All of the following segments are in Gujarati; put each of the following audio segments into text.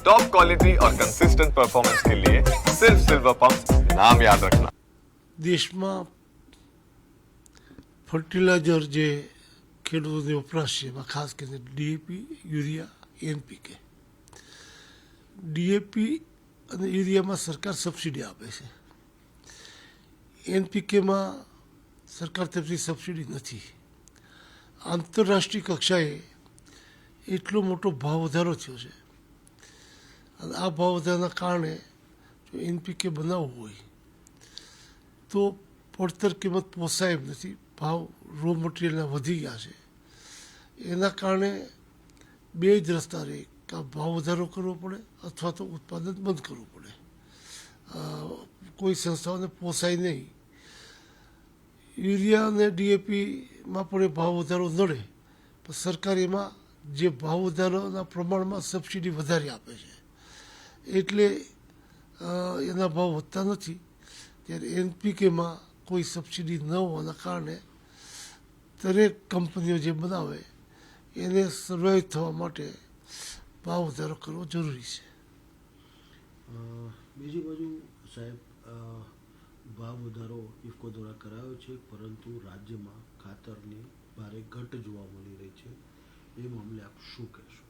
टॉप क्वालिटी और कंसिस्टेंट परफॉर्मेंस के लिए सिर्फ सिल्वर पंप नाम याद रखना દેશમાં ફર્ટિલાઇઝર જે ખેડૂતોને વપરાશ છે એમાં ખાસ કરીને ડીએપી યુરિયા એનપીકે ડીએપી અને યુરિયામાં સરકાર સબસિડી આપે છે એનપીકેમાં સરકાર તરફથી સબસિડી નથી આંતરરાષ્ટ્રીય કક્ષાએ એટલો મોટો ભાવ વધારો થયો છે અને આ ભાવ વધારાના કારણે જો એનપીકે બનાવવું હોય, તો પડતર કિંમત પોસાય એમ નથી. ભાવ રો મટીરિયલના વધી ગયા છે. એના કારણે બે જ રસ્તા રહે. કાં ભાવ વધારો કરવો પડે અથવા તો ઉત્પાદન બંધ કરવું પડે. કોઈ સંસ્થાઓને પોસાય નહીં. યુરિયા અને ડીએપીમાં પણ એ ભાવ વધારો નડે. પણ સરકાર એમાં જે ભાવ વધારાના પ્રમાણમાં સબસિડી વધારે આપે છે. એટલે એના ભાવ વધતા નથી. ત્યારે એનપીકેમાં કોઈ સબસિડી ન હોવાના કારણે દરેક કંપનીઓ જે બનાવે, એને સર્વાઈવ થવા માટે ભાવ વધારો કરવો જરૂરી છે. બીજી બાજુ સાહેબ ભાવ વધારો ઇફકો દ્વારા કરાયો છે, પરંતુ રાજ્યમાં ખાતરની ભારે ઘટ જોવા મળી રહી છે. એ મામલે આપ શું કહેશો?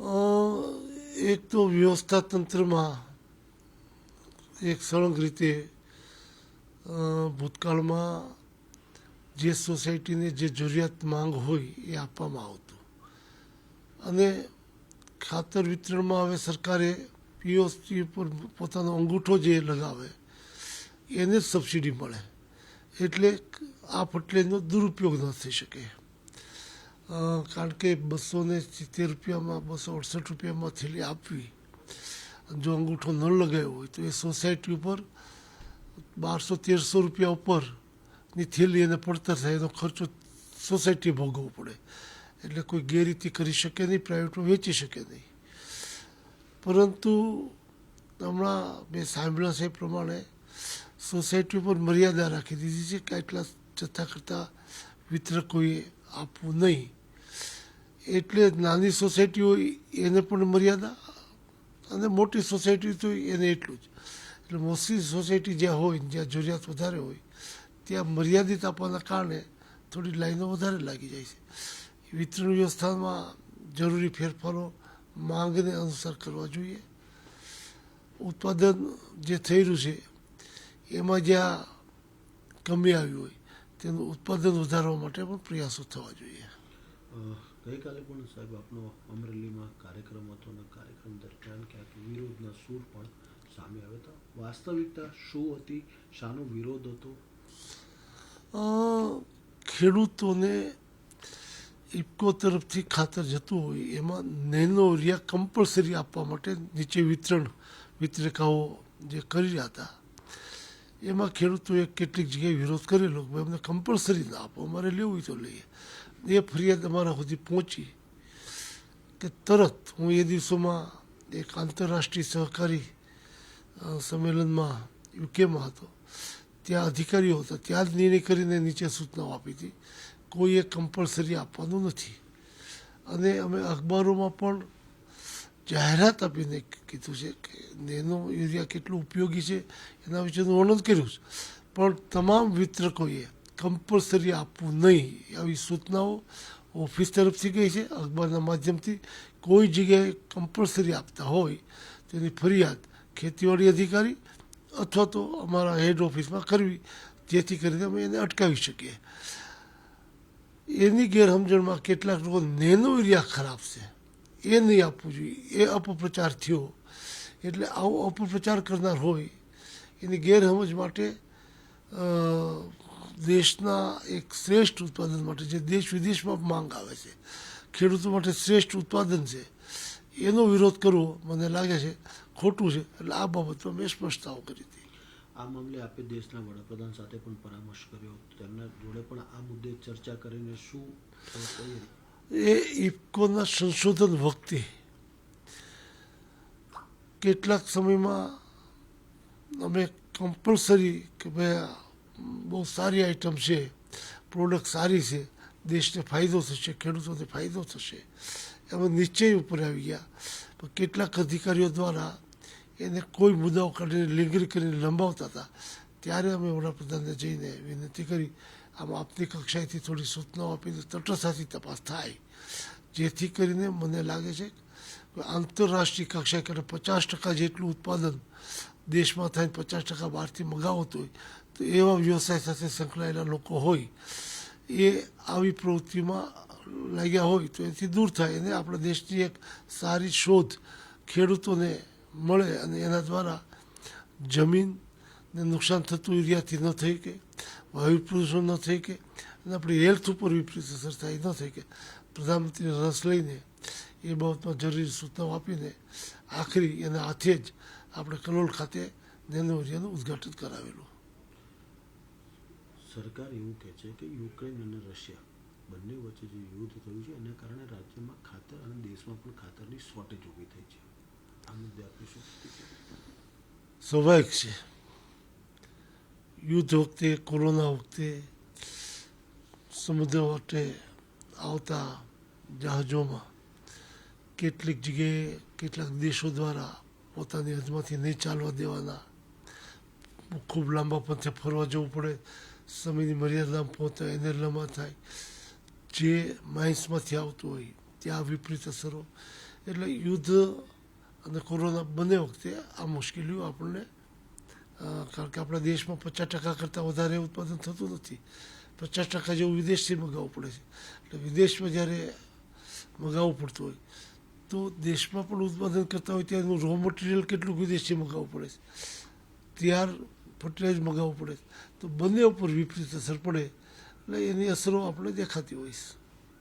એક તો વ્યવસ્થા તંત્રમાં એક સળંગ રીતે ભૂતકાળમાં જે સોસાયટીને જે જરૂરિયાત માંગ હોય એ આપવામાં આવતું અને ખાતર વિતરણમાં હવે સરકારે પીઓસી પર પોતાનો અંગૂઠો જે લગાવે એને જ સબસિડી મળે એટલે આ ફટલેનો દુરુપયોગ ન થઈ શકે કારણ કે બસો ને સિત્તેર રૂપિયામાં, બસો અડસઠ રૂપિયામાં થેલી આપવી. જો અંગૂઠો ન લગાવ્યો હોય, તો એ સોસાયટી ઉપર બારસો, તેરસો રૂપિયા ઉપરની થેલી એને પડતર થાય, એનો ખર્ચો સોસાયટી ભોગવવો પડે. એટલે કોઈ ગેરરીતિ કરી શકે નહીં, પ્રાઇવેટમાં વેચી શકે નહીં. પરંતુ હમણાં મેં સાંભળ્યા છે એ પ્રમાણે સોસાયટી ઉપર મર્યાદા રાખી દીધી છે કે આટલા જથ્થા કરતાં વિતરકોએ આપવું નહીં. એટલે નાની સોસાયટી હોય એને પણ મર્યાદા અને મોટી સોસાયટી તો એને એટલું જ. એટલે મોસ્ટલી સોસાયટી જ્યાં હોય જ્યાં જરૂરિયાત વધારે હોય, ત્યાં મર્યાદિત આપવાના કારણે થોડી લાઈનો વધારે લાગી જાય છે. વિતરણ વ્યવસ્થામાં જરૂરી ફેરફારો માંગને અનુસાર કરવા જોઈએ. ઉત્પાદન જે થઈ રહ્યું છે, એમાં જ્યાં કમી આવી હોય, તેનું ઉત્પાદન વધારવા માટે પણ પ્રયાસો થવા જોઈએ. ગઈકાલે પણ સાહેબ આપનો અમરેલીમાં કાર્યક્રમ હતો અને કાર્યક્રમ દરમિયાન ક્યાંક વિરોધના સૂર પણ સામે આવ્યા હતા. વાસ્તવિકતા શું હતી? શાનો વિરોધ હતો? ખેડૂતોને ઇફકો તરફથી ખાતર જતું હોય એમાં નેનો યુરિયા કમ્પલસરી આપવા માટે નીચે વિતરણ વિતરકાઓ જે કરી રહ્યા હતા, એમાં ખેડૂતોએ કેટલીક જગ્યાએ વિરોધ કરેલો અમને કમ્પલસરી ના આપો, અમારે લેવું તો લઈએ. એ ફરિયાદ અમારા સુધી પહોંચી કે તરત હું એ દિવસોમાં એક આંતરરાષ્ટ્રીય સહકારી સંમેલનમાં યુકેમાં હતો. ત્યાં અધિકારીઓ હતા. ત્યાં જ નિર્ણય કરીને નીચે સૂચનાઓ આપી હતી. કોઈએ કમ્પલસરી આપવાનું નથી. અને અમે અખબારોમાં પણ જાહેરાત આપીને કીધું છે કે નેનો યુરિયા કેટલું ઉપયોગી છે એના વિશેનું વર્ણન કર્યું છે. પણ તમામ વિતરકોએ કમ્પલસરી આપવું નહીં આવી સૂચનાઓ ઓફિસ તરફથી ગઈ છે, અખબારના માધ્યમથી કોઈ જગ્યાએ કમ્પલસરી આપતા હોય તેની ફરિયાદ ખેતીવાડી અધિકારી અથવા તો અમારા હેડ ઓફિસમાં કરવી, જેથી કરીને અમે એને અટકાવી શકીએ. એની ગેરસમજણમાં કેટલાક લોકો નેનો એરિયા ખરાબ છે. એ નહીં આપવું જોઈએ. એ અપપ્રચાર થયો. એટલે આવો અપપ્રચાર કરનાર હોય, એની ગેરસમજ માટે દેશના એક શ્રેષ્ઠ ઉત્પાદન માટે જે દેશ વિદેશમાં માંગ આવે છે ખેડૂતો માટે શ્રેષ્ઠ ઉત્પાદન છે એનો વિરોધ કરવો મને લાગે છે ખોટું છે. એટલે આ બાબતમાં મેં સ્પષ્ટતાઓ કરી હતી. આ મામલે આપે દેશના વડાપ્રધાન સાથે પણ પરામર્શ કર્યો. તેમના જોડે પણ આ મુદ્દે ચર્ચા કરીને શું એ? ઇફકોના સંશોધન વખતે કેટલાક સમયમાં અમે કમ્પલસરી કે ભાઈ બહુ સારી આઈટમ છે. પ્રોડક્ટ સારી છે. દેશને ફાયદો થશે, ખેડૂતોને ફાયદો થશે. એમાં નિશ્ચય ઉપર આવી ગયા. પણ કેટલાક અધિકારીઓ દ્વારા એને કોઈ મુદ્દાઓ કાઢીને લીંગરી કરીને લંબાવતા હતા. ત્યારે અમે વડાપ્રધાનને જઈને વિનંતી કરી, આમાં આપની કક્ષાએથી થોડી સૂચનાઓ આપીને તટસ્થાથી તપાસ થાય. જેથી કરીને મને લાગે છે કે આંતરરાષ્ટ્રીય કક્ષાએ કરે પચાસ ટકા જેટલું ઉત્પાદન દેશમાં થાય પચાસ ટકા બહારથી મગાવતું હોય તો એવા વ્યવસાય સાથે સંકળાયેલા લોકો હોય એ આવી પ્રવૃત્તિમાં લાગ્યા હોય તો એથી દૂર થાય અને આપણા દેશની એક સારી શોધ ખેડૂતોને મળે અને એના દ્વારા જમીનને નુકસાન થતું એરિયાથી ન થઈ કે વાયુ પ્રદૂષણ ન થઈ કે અને આપણી હેલ્થ ઉપર વિપરીત અસર થાય ન થઈ કે પ્રધાનમંત્રી રસ લઈને એ બાબતમાં જરૂરી સૂચનાઓ આપીને આખરી એના હાથે જ આપણે કલોલ ખાતે નેનો એરિયાનું ઉદ્ઘાટન કરાવેલું સરકાર એવું કહે છે કે યુક્રેન અને રશિયા બંને વચ્ચે જે યુદ્ધ થયું છે, એના કારણે રાજ્યમાં ખાતર અને દેશમાં પણ ખાતરની શોર્ટેજ ઊભી થઈ છે. આ મુદ્દે આપની શું સ્વાભાવિક છે. યુદ્ધ વખતે, કોરોના વખતે, સમુદ્ર વખતે આવતા જહાજોમાં કેટલીક જગ્યાએ કેટલાક દેશો દ્વારા પોતાની હદમાંથી નહીં ચાલવા દેવાના ખૂબ લાંબા પંથે ફરવા જવું પડે. સમયની મર્યાદામાં પહોંચાય એને થાય. જે માઇન્સમાંથી આવતું હોય, ત્યાં વિપરીત અસરો. એટલે યુદ્ધ અને કોરોના બંને વખતે આ મુશ્કેલીઓ આપણને કારણ કે આપણા દેશમાં પચાસ ટકા કરતાં વધારે ઉત્પાદન થતું નથી. પચાસ ટકા જેવું વિદેશથી મગાવવું પડે છે. એટલે વિદેશમાં જ્યારે મગાવવું પડતું હોય, તો દેશમાં પણ ઉત્પાદન કરતા હોય ત્યારે એનું રો મટીરિયલ કેટલું વિદેશથી મગાવવું પડે છે. ત્યાર ફર્ટિલાઇઝ મગાવવું પડે. તો બંને ઉપર વિપરીત અસર પડે. એટલે એની અસરો આપણે દેખાતી છે.